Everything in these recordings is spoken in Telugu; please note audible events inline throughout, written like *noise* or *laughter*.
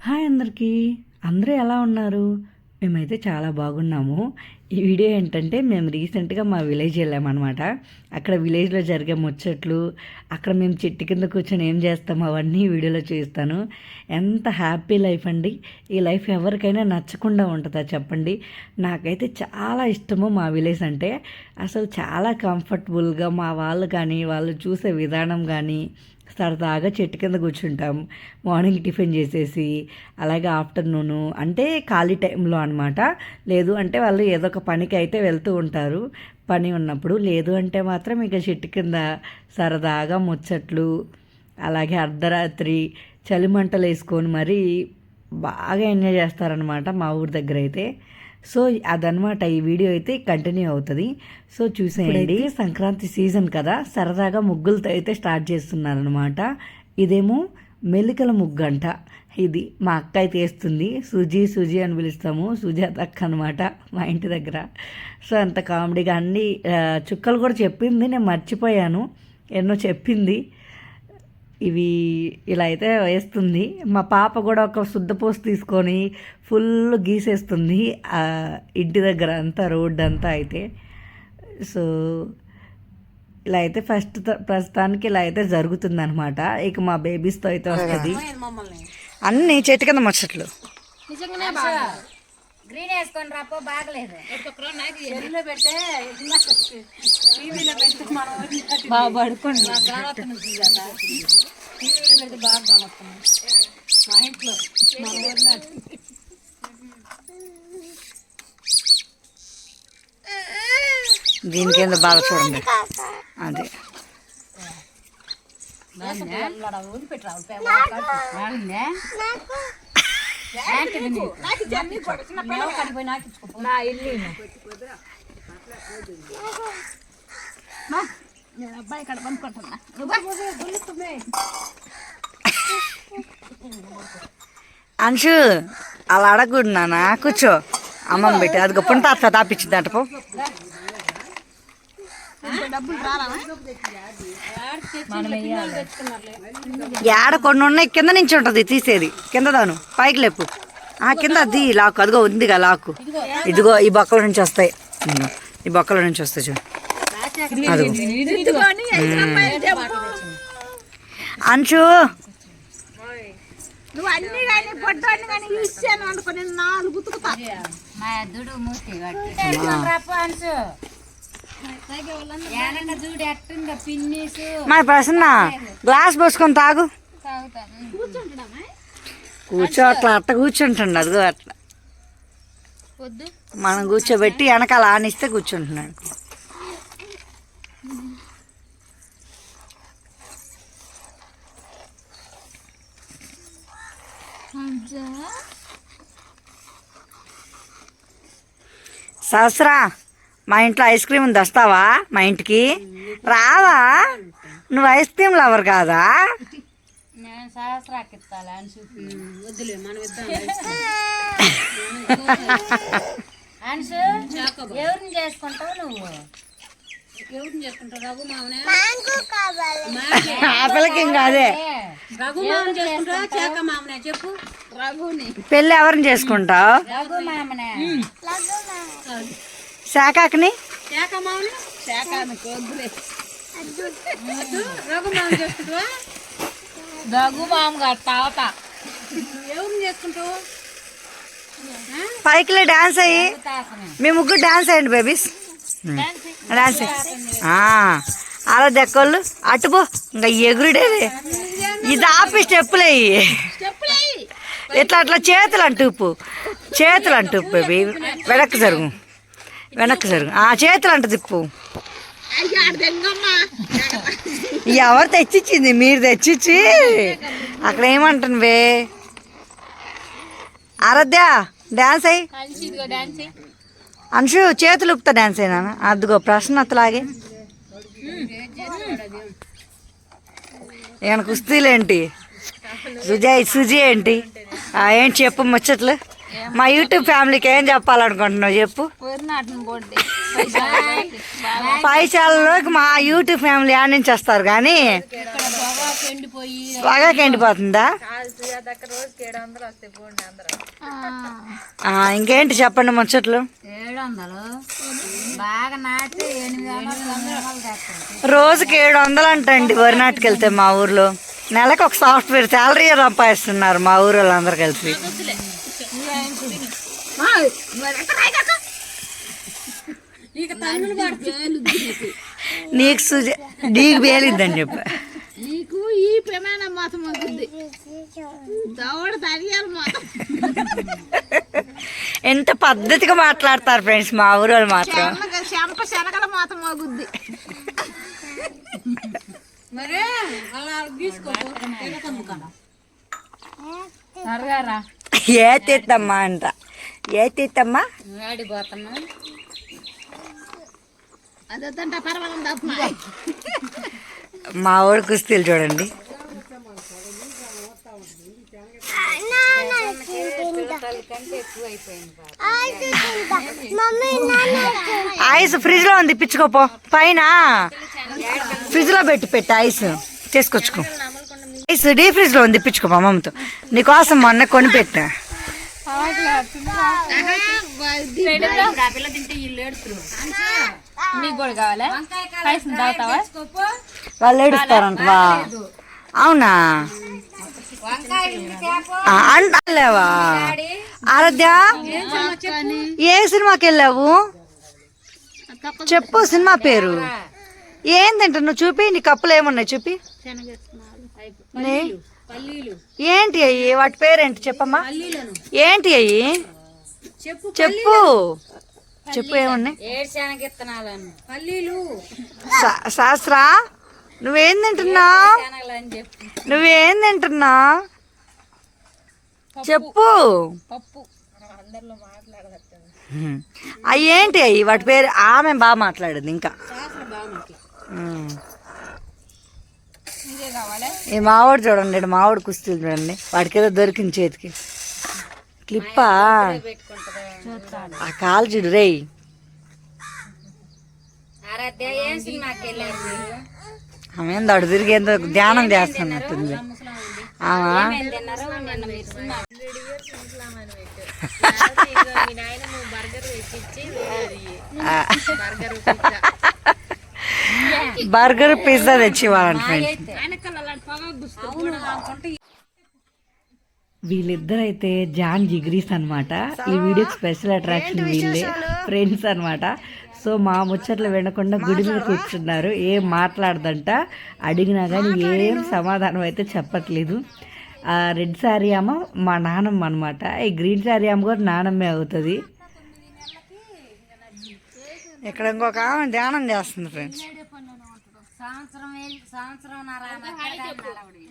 హాయ్ అందరికీ. అందరూ ఎలా ఉన్నారు? మేమైతే చాలా బాగున్నాము. ఈ వీడియో ఏంటంటే మేము రీసెంట్గా మా విలేజ్ వెళ్ళామన్నమాట అక్కడ విలేజ్లో జరిగే ముచ్చట్లు అక్కడ మేము చెట్టు కింద కూర్చొని ఏం చేస్తాం అవన్నీ వీడియోలో చూస్తాను ఎంత హ్యాపీ లైఫ్ అండి. ఈ లైఫ్ ఎవరికైనా నచ్చకుండా ఉంటుందా చెప్పండి. నాకైతే చాలా ఇష్టము మా విలేజ్ అంటే. అసలు చాలా కంఫర్టబుల్గా మా వాళ్ళు కానీ వాళ్ళు చూసే విధానం కానీ సరదాగా చెట్టు కింద కూర్చుంటాం. మార్నింగ్ టిఫిన్ చేసేసి అలాగే ఆఫ్టర్నూను అంటే ఖాళీ టైంలో అనమాట లేదు అంటే వాళ్ళు ఏదో ఒక పనికి అయితే వెళ్తూ ఉంటారు. పని ఉన్నప్పుడు లేదు అంటే మాత్రం ఇక చెట్టు కింద సరదాగా ముచ్చట్లు అలాగే అర్ధరాత్రి చలిమంటలు వేసుకొని మరీ బాగా ఎంజాయ్ చేస్తారనమాట మా ఊరి దగ్గర అయితే సో అదనమాట ఈ వీడియో అయితే కంటిన్యూ అవుతుంది. సో చూసేయండి. సంక్రాంతి సీజన్ కదా సరదాగా ముగ్గులతో అయితే స్టార్ట్ చేస్తున్నారనమాట ఇదేమో మెలికల ముగ్గు అంట. ఇది మా అక్క అయితే వేస్తుంది. సుజీ సుజీ అని పిలుస్తాము. సుజాత అక్క అనమాట మా ఇంటి దగ్గర. సో అంత కామెడీగా అన్ని చుక్కలు కూడా చెప్పింది. నేను మర్చిపోయాను. ఎన్నో చెప్పింది. ఇవి ఇలా అయితే వేస్తుంది. మా పాప కూడా ఒక శుద్ధపోసు తీసుకొని ఫుల్ గీసేస్తుంది ఇంటి దగ్గర అంతా రోడ్డు అంతా అయితే. సో ఇలా అయితే ఫస్ట్ ప్రస్తుతానికి ఇలా అయితే జరుగుతుంది అనమాట ఇక మా బేబీస్తో అయితే వస్తుంది. అన్ని చెట్టు కింద ముచ్చట్లు. గ్రీన్ వేసుకొని రాపో బాగలేదు. పడుకోండి. బాగా చూడండి. అదే. నా ఇల్లు అబ్బాయి ఇక్కడ పంపుకుంటున్నా అంశు అలా అడగకూడదు నాన్న. కూర్చో. అమ్మమ్మ పెట్టి అది గొప్ప తాత తాపించింది అంట పో ఏడ కొన్ని ఉన్నాయి కింద నుంచి ఉంటుంది తీసేది. కింద దాను. పైకి లేపు. ఆ కింద అది లాకు. అదిగో ఉందిగా లాకు. ఇదిగో ఈ బొక్కల నుంచి వస్తాయి. ఈ బొక్కల నుంచి వస్తాయి నువ్వు అన్ని కానీ కానీ ఇచ్చాను అనుకుని నాలుగు ఉతుకుతా. మా దుడు మూతి అంచు ఏనన్నా చూడు ఎట్టుందో పిన్నీసు. మన ప్రసన్న గ్లాస్ పోసుకొని తాగు. కూర్చో అట్లా అట్ట కూర్చుంటుండు అదిగో అట్లా. మనం కూర్చోబెట్టి వెనకాల ఆనిస్తే కూర్చుంటున్నాడు. సహస్రా. మా ఇంట్లో ఐస్ క్రీమ్ ఉంది వస్తావా మా ఇంటికి? రావా? నువ్వు ఐస్ క్రీమ్ లవర్ కాదా? ఎవరిని చేసుకుంటావు నువ్వు? ఎవరిని చేసుకుంటావు? రఘు మామనే ఆ పిల్లకి ఇంకా అదే. రఘు మామని చేసుకుంటావా? చేక మామనే చెప్పు. రఘుని పెళ్ళి ఎవరిని చేసుకుంటావు? రఘు మామనే. శాఖని పైకిలే డాన్స్ అయ్యి. మీ ముగ్గురు డాన్స్ అయ్యండి బేబీస్. డాన్స్ అలా దెక్కోళ్ళు అటుపో ఇంకా ఎగురుడేది ఇది ఆపి స్టెప్పులు అయ్యి. ఇట్లా అట్లా చేతులు అంటూపు చేతులు అంటూపు బేబీ. వెనక్కి జరుగు. వెనక్కి జరుగు. ఆ చేతులు అంట తిప్పు ఎవరు తెచ్చిచ్చింది? మీరు తెచ్చిచ్చి. అక్కడ ఏమంటాను వే? ఆరాధ్య డాన్స్ అయ్యి. అంశు చేతులు ఉప్పుతా డాన్స్ అయినా? అదిగో ప్రశ్న అతలాగే ఏమైనా కుస్తీలు ఏంటి సుజయ్ సుజీ ఏంటి? ఆ, ఏంటి చెప్పు ముచ్చట్లు? మా యూట్యూబ్ ఫ్యామిలీకి ఏం చెప్పాలనుకుంటున్నావు చెప్పు? పైశాలలోకి మా యూట్యూబ్ ఫ్యామిలీ ఆడ నుంచి వస్తారు కానీ బాగా ఎండిపోతుందా? ఆ, ఇంకేంటి చెప్పండి ముచ్చట్లు? రోజుకి ఏడు వందలు అంటండి వరి నాటుకెళ్తే మా ఊర్లో. నెలకు ఒక సాఫ్ట్వేర్ శాలరీ సంపాదిస్తున్నారు మా ఊరు వాళ్ళందరూ కలిసి నీకు సుజ నీకు పేలిద్దని చెప్ప. నీకు ఈ ప్రమాణం మాత్రం అవుతుంది. దవడ మాత్రం. ఎంత పద్ధతిగా మాట్లాడతారు ఫ్రెండ్స్ మా ఊరు వాళ్ళు మాత్రం. చెంప శనగల మాత్రం అవుద్ది. మరి అలా తీసుకో. త్వరగా ఏ తిత్తమ్మా అంట. ఏ తిత్తమ్మా ఆడిపోతున్నా అదంట పర్వాలేదు తప్ప మా ఊరు కుస్తీలు చూడండి. ఐస్ ఫ్రిడ్జ్లో ఉంది పిచ్చుకోపో. పైన ఫ్రిడ్జ్లో పెట్టి పెట్టి ఐస్. తీసుకొచ్చుకో. ఐస్ డీ ఫ్రిడ్జ్లో ఉంది పిచ్చుకోపో మమ్మతో. నీకోసం మొన్న కొని పెట్టా. నీకు కూడా కావాలా పైసలు తాగుతావా వాళ్ళు అవునా అంటలేవా ఆరాధ్య ఏ సినిమాకి వెళ్ళావు? చెప్పు సినిమా పేరు. ఏంటంటే నువ్వు చూపి నీ కప్పులు ఏమున్నాయి? చూపి. ఏంటి అయ్యి? వాటి పేరేంటి చెప్పమ్మా? ఏంటి అయ్యి? చెప్పు చెప్పు. ఏమున్నాయి? పల్లీలు. శాస్త్రా నువ్వేం తింటున్నావు? నువ్వేం తింటున్నా చెప్పు. పప్పు. ఏంటి అవి వాటి పేరు ఆమె బాగా మాట్లాడింది ఇంకా. ఈ మావాడు చూడండి మావాడు కుస్తీలు చూడండి. వాడికి ఏదో దొరికింది చేతికి. క్లిప్పా? ఆ కాలు చూడు మీరు ఆమె అడు తిరిగి ఏందో ధ్యానం చేస్తున్నట్టుంది. ఆమా? *laughs* ఏం *laughs* *laughs* తిన్నారు నిన్న మీరు సినిమా ఆ. బర్గర్ పిజ్జా తెచ్చి ఇవ్వాలంట ఫ్రెండ్స్ వీళ్ళిద్దరైతే జాన్ జిగ్రీస్ అన్నమాట. ఈ వీడియోకి స్పెషల్ అట్రాక్షన్ వీళ్ళే. ఫ్రెండ్స్ అన్నమాట. సో మా ముచ్చట్లు వినకుండా గుడి మీద కూర్చున్నారు. ఏం మాట్లాడదంట. అడిగినా కానీ ఏం సమాధానం అయితే చెప్పట్లేదు. ఆ రెడ్ శారీ అమ్మ మా నానమ్మ అనమాట ఈ గ్రీన్ శారీ అమ్మ కూడా నానమ్మే అవుతుంది. ఇక్కడ ఇంకొక ఆమె ధ్యానం చేస్తుంది ఫ్రెండ్స్ సంవత్సరం సంవత్సరం నడవడు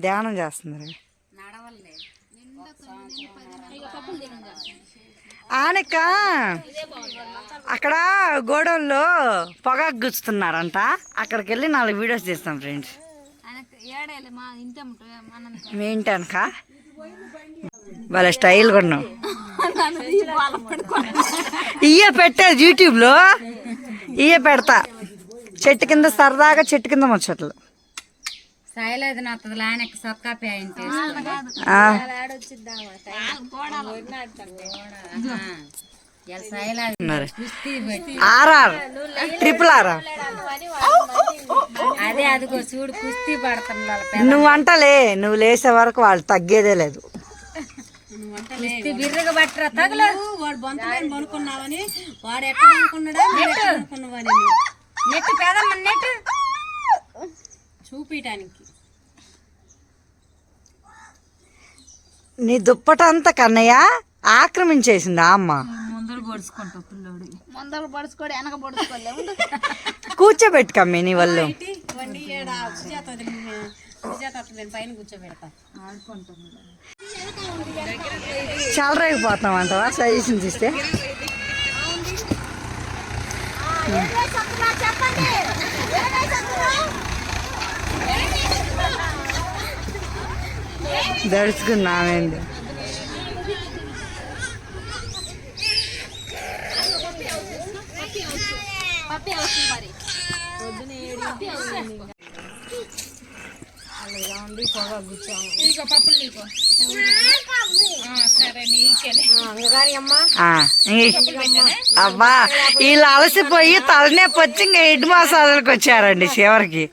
ధ్యానం చేస్తుంది ఆనక అక్కడ గోడౌన్లో పొగాకు గుచ్చుతున్నారంట అక్కడికి వెళ్ళి నాలుగు వీడియోస్ తీస్తాం ఫ్రెండ్స్. ఏడేలే మా ఇంటి మనం ఏంటనక వాళ్ళ స్టైల్ కొన్నాం. ఇయ్య పెట్టేది యూట్యూబ్లో ఇయ్య పెడతా. చెట్టు కింద సరదాగా చెట్టు కింద ముచ్చట్లు. RR triple RR. అదే అదిగో చూడు కుస్తీ నువ్వు అంటలే నువ్వు లేసే వరకు వాళ్ళు తగ్గేదే లేదు. బిర్రగా పట్టరా తగలదు వాడు బొంతలేని పెదమ్మ నెట్టు. చూపించడానికి నీ దుప్పటంతా కన్నయ్య ఆక్రమించేసింది అమ్మ? ముందర పొడుచుకుంటా పిల్లోడు. ముందర పొడుచుకోడు వెనక నీ వాళ్ళు పైన కూర్చోబెడతా. ఆడుకుంటున్నాడు చలరేగిపోతాం అంటవా సజెషన్ చూస్తే దడుచుకున్నామేంది అబ్బా వీళ్ళు అలసిపోయి తలనొప్పి వచ్చి ఇంక ఎడ్డు మసాలాలకు వచ్చారండి చివరికి.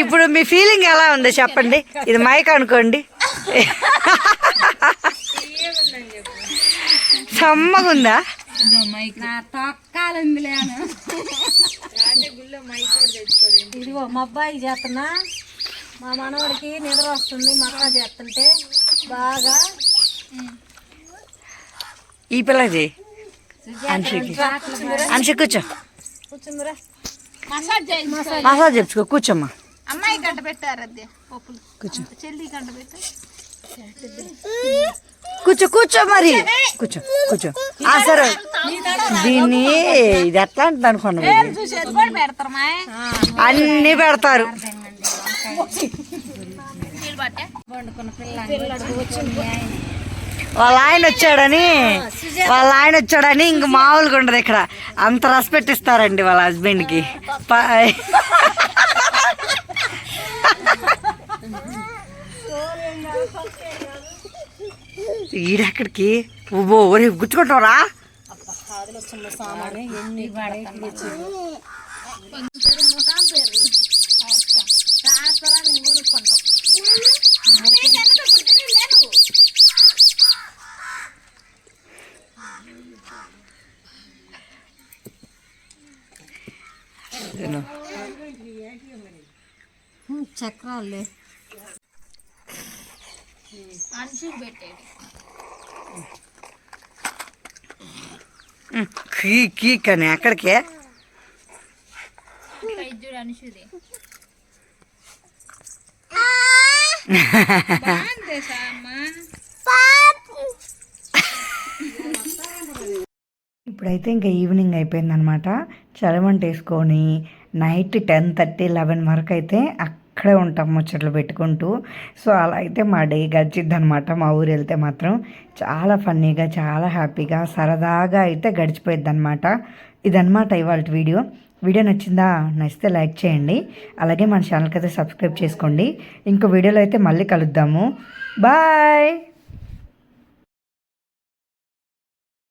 ఇప్పుడు మీ ఫీలింగ్ ఎలా ఉంది చెప్పండి? ఇది మైక్ అనుకోండి. సమ్మగుందా? నా ఇదిగో మా అబ్బాయికి చేస్తున్నా. మా మనవడికి నిద్ర వస్తుంది మక్క చేస్తుంటే బాగా. ఈ పిల్లది? అన్షి కూర్చో. కూర్చుందిరా. మసాజ్ చేయి. మసాజ్ చెప్పుకో కూర్చోమ్మా. అమ్మాయి గంట పెట్టారు అద్దె పప్పులు కూర్చో. చెల్లి గంట పెట్టు. కూర్చో కూర్చో మరి. కూర్చో కూర్చో. ఆ సరే. దీన్ని ఇది ఎట్లా అంటే మా అన్ని పెడతారు. వాళ్ళ ఆయన వచ్చాడని వాళ్ళ ఆయన వచ్చాడని ఇంక మామూలుగా ఉండదు ఇక్కడ. అంత రెస్పెక్ట్ ఇస్తారండి వాళ్ళ హస్బెండ్కి ఈడెక్కడికి? ఓ ఒరే గుచ్చుకుంటావరా? చక్రాలే. అంచుకు పెట్టేది. కీ కీ కానీ ఎక్కడికి? ఇప్పుడైతే ఇంకా ఈవినింగ్ అయిపోయిందనమాట చలమంట వేసుకొని నైట్ టెన్ థర్టీ లెవెన్ వరకు అయితే అక్కడే ఉంటాం ముచ్చట్లు పెట్టుకుంటూ. సో అలా అయితే మా డే గడిచిద్ది అనమాట మా ఊరు వెళ్తే మాత్రం చాలా ఫన్నీగా చాలా హ్యాపీగా సరదాగా అయితే గడిచిపోయిద్ది అనమాట ఇదనమాట ఇవాళ వీడియో. వీడియో నచ్చిందా? నచ్చితే లైక్ చేయండి. అలాగే మన ఛానల్కి అయితే సబ్స్క్రైబ్ చేసుకోండి. ఇంకో వీడియోలో అయితే మళ్ళీ కలుద్దాము. బాయ్!